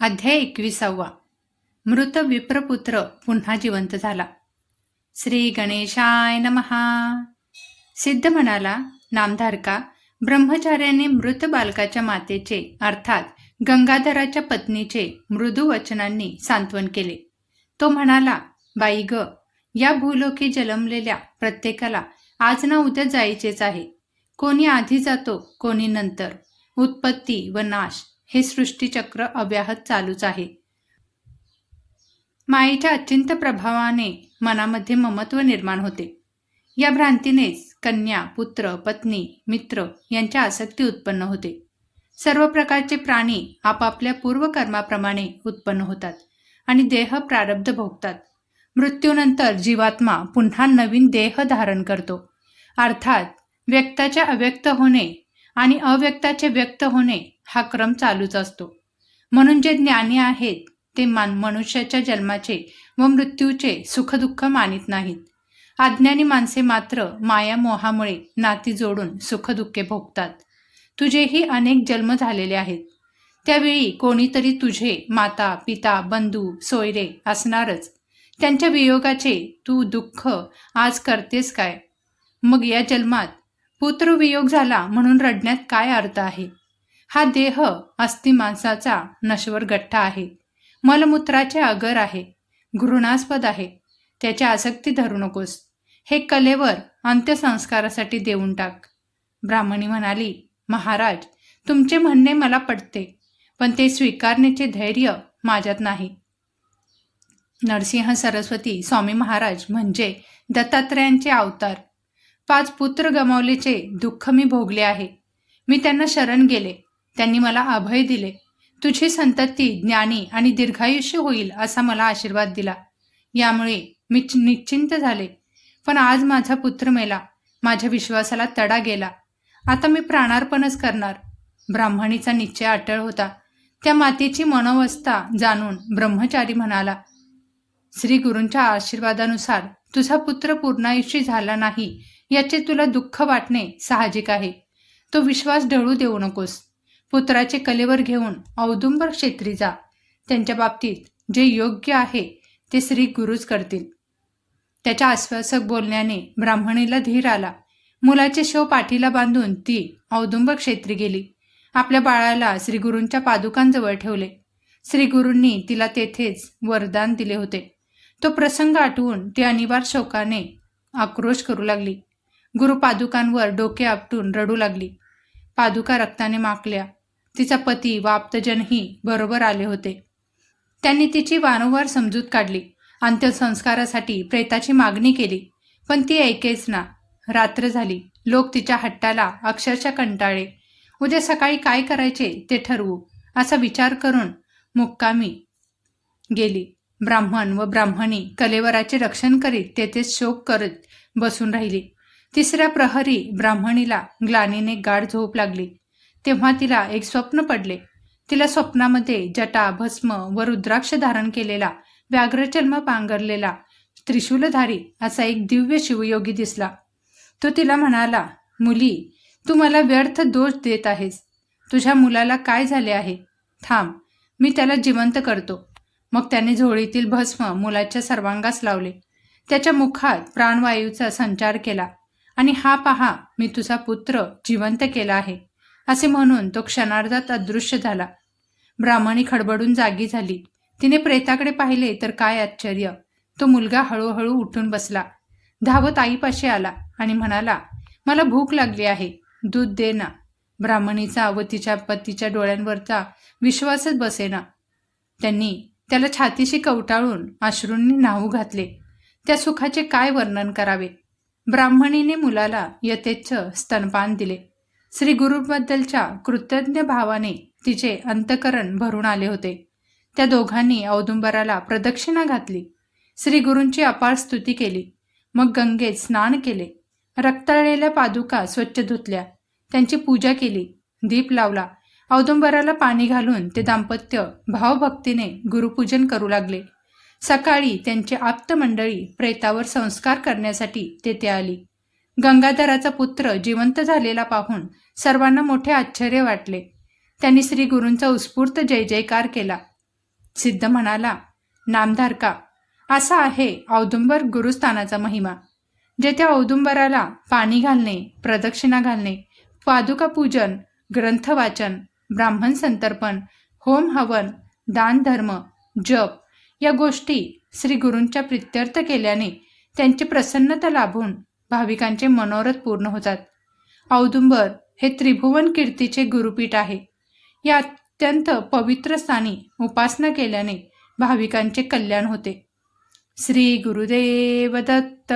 अध्याय एकविसावा. मृत विप्रपुत्र पुन्हा जिवंत झाला. श्री गणेशाय नमहा सिद्ध म्हणाला नामधारका ब्रह्मचार्याने मृत बालकाच्या मातेचे अर्थात गंगाधराच्या पत्नीचे मृदू वचनांनी सांत्वन केले. तो म्हणाला बाई ग या भूलोकी जन्मलेल्या प्रत्येकाला आज ना उद्या जायचेच आहे. कोणी आधी जातो कोणी नंतर. उत्पत्ती व नाश हे सृष्टीचक्र अव्याहत चालूच आहे. मायेच्या अचिंत प्रभावाने मनामध्ये ममत्व निर्माण होते. या भ्रांतीनेच कन्या पुत्र पत्नी मित्र यांच्या आसक्ती उत्पन्न होते. सर्व प्रकारचे प्राणी आपापल्या पूर्वकर्माप्रमाणे उत्पन्न होतात आणि देह प्रारब्ध भोगतात. मृत्यूनंतर जीवात्मा पुन्हा नवीन देह धारण करतो. अर्थात व्यक्ताच्या अव्यक्त होणे आणि अव्यक्ताचे व्यक्त होणे हा क्रम चालूच असतो. म्हणून जे ज्ञानी आहेत ते मान मनुष्याच्या जन्माचे व मृत्यूचे सुखदुःख मानित नाहीत. अज्ञानी माणसे मात्र माया मोहामुळे नाती जोडून सुखदुःखे भोगतात. तुझेही अनेक जन्म झालेले आहेत. त्यावेळी कोणीतरी तुझे माता पिता बंधू सोयरे असणारच. त्यांच्या वियोगाचे तू दुःख आज करतेस काय? मग या जन्मात पुत्रवियोग झाला म्हणून रडण्यात काय अर्थ आहे? हा देह अस्थि माणसाचा नश्वर गठ्ठा आहे. मलमूत्राचे अगर आहे. घृणास्पद आहे. त्याची आसक्ती धरू नकोस. हे कलेवर अंत्यसंस्कारासाठी देऊन टाक. ब्राह्मणी म्हणाली महाराज तुमचे म्हणणे मला पटते पण ते स्वीकारण्याचे धैर्य माझ्यात नाही. नरसिंह सरस्वती स्वामी महाराज म्हणजे दत्तात्रयांचे अवतार. पाच पुत्र गमावलेचे दुःख मी भोगले आहे. मी त्यांना शरण गेले. त्यांनी मला अभय दिले. तुझी संतती ज्ञानी आणि दीर्घायुष्य होईल असा मला आशीर्वाद दिला. यामुळे मी निश्चिंत झाले. पण आज माझा पुत्र मेला. माझ्या विश्वासाला तडा गेला. आता मी प्राणार्पणच करणार. ब्राह्मणीचा निश्चय अटळ होता. त्या मातेची मनोवस्था जाणून ब्रह्मचारी म्हणाला श्री गुरूंच्या आशीर्वादानुसार तुझा पुत्र पूर्णायुषी झाला नाही. याचे तुला दुःख वाटणे साहजिक आहे. तो विश्वास ढळू देऊ नकोस. पुत्राचे कलेवर घेऊन औदुंबर क्षेत्री जा. त्यांच्या बाबतीत जे योग्य आहे ते श्री गुरुच करतील. त्याच्या आश्वासक बोलण्याने ब्राह्मणीला धीर आला. मुलाचे शव पाठीला बांधून ती औदुंबर क्षेत्री गेली. आपल्या बाळाला श्रीगुरूंच्या पादुकांजवळ ठेवले. श्रीगुरूंनी तिला तेथेच वरदान दिले होते. तो प्रसंग आठवून ती अनिवार्य शोकाने आक्रोश करू लागली. गुरु पादुकांवर डोके आपटून रडू लागली. पादुका रक्ताने माकल्या. तिचा पती व आप्तजनही बरोबर आले होते. त्यांनी तिची वारंवार समजूत काढली. अंत्यसंस्कारासाठी प्रेताची मागणी केली. पण ती ऐकेच ना. रात्र झाली. लोक तिच्या हट्टाला अक्षरशः कंटाळे उद्या सकाळी काय करायचे ते ठरवू असा विचार करून मुक्कामी गेली. ब्राह्मण व ब्राह्मणी कलेवराचे रक्षण करीत तेथेच शोक करत बसून राहिली. तिसऱ्या प्रहरी ब्राह्मणीला ग्लानीने गाढ झोप लागली. तेव्हा तिला एक स्वप्न पडले. तिला स्वप्नामध्ये जटा भस्म व रुद्राक्ष धारण केलेला व्याघ्रचर्म पांघरलेला त्रिशूलधारी असा एक दिव्य शिवयोगी दिसला. तो तिला म्हणाला मुली तू मला व्यर्थ दोष देत आहेस. तुझ्या मुलाला काय झाले आहे? थांब मी त्याला जिवंत करतो. मग त्याने झोळीतील भस्म मुलाच्या सर्वांगास लावले. त्याच्या मुखात प्राणवायूचा संचार केला. आणि हा पहा मी तुझा पुत्र जिवंत केला आहे. असे म्हणून तो क्षणार्धात अदृश्य झाला. ब्राह्मणी खडबडून जागी झाली. तिने प्रेताकडे पाहिले तर काय आश्चर्य. तो मुलगा हळूहळू उठून बसला. धावत आईपाशी आला आणि म्हणाला मला भूक लागली आहे. दूध दे ना. ब्राह्मणीचा व तिच्या पतीच्या डोळ्यांवरचा विश्वासच बसेना. त्यांनी त्याला छातीशी कवटाळून अश्रूंनी नाहू घातले. त्या सुखाचे काय वर्णन करावे? ब्राह्मणीने मुलाला यथेच्छ स्तनपान दिले. श्री गुरुबद्दलच्या कृतज्ञ भावाने तिचे अंतकरण भरून आले होते. त्या दोघांनी औदुंबराला प्रदक्षिणा घातली. श्री गुरूंची अपार स्तुती केली. मग गंगेत स्नान केले. रक्ताळलेल्या पादुका स्वच्छ धुतल्या. त्यांची पूजा केली. दीप लावला. औदुंबराला पाणी घालून ते दाम्पत्य भावभक्तीने गुरुपूजन करू लागले. सकाळी त्यांची आप्तमंडळी प्रेतावर संस्कार करण्यासाठी तेथे आली. गंगाधराचा पुत्र जिवंत झालेला पाहून सर्वांना मोठे आश्चर्य वाटले. त्यांनी श्री गुरूंचा उत्स्फूर्त जय जयकार केला. सिद्ध म्हणाला नामधारका असा आहे औदुंबर गुरुस्थानाचा महिमा. जेथे औदुंबराला पाणी घालणे प्रदक्षिणा घालणे पादुका पूजन ग्रंथवाचन ब्राह्मण संतर्पण होम हवन दान धर्म जप या गोष्टी श्री गुरूंच्या प्रित्यर्थ केल्याने त्यांची प्रसन्नता लाभून भाविकांचे मनोरथ पूर्ण होतात. औदुंबर हे त्रिभुवन कीर्तीचे गुरुपीठ आहे. या अत्यंत पवित्र स्थानी उपासना केल्याने भाविकांचे कल्याण होते. श्री गुरुदेव दत्त!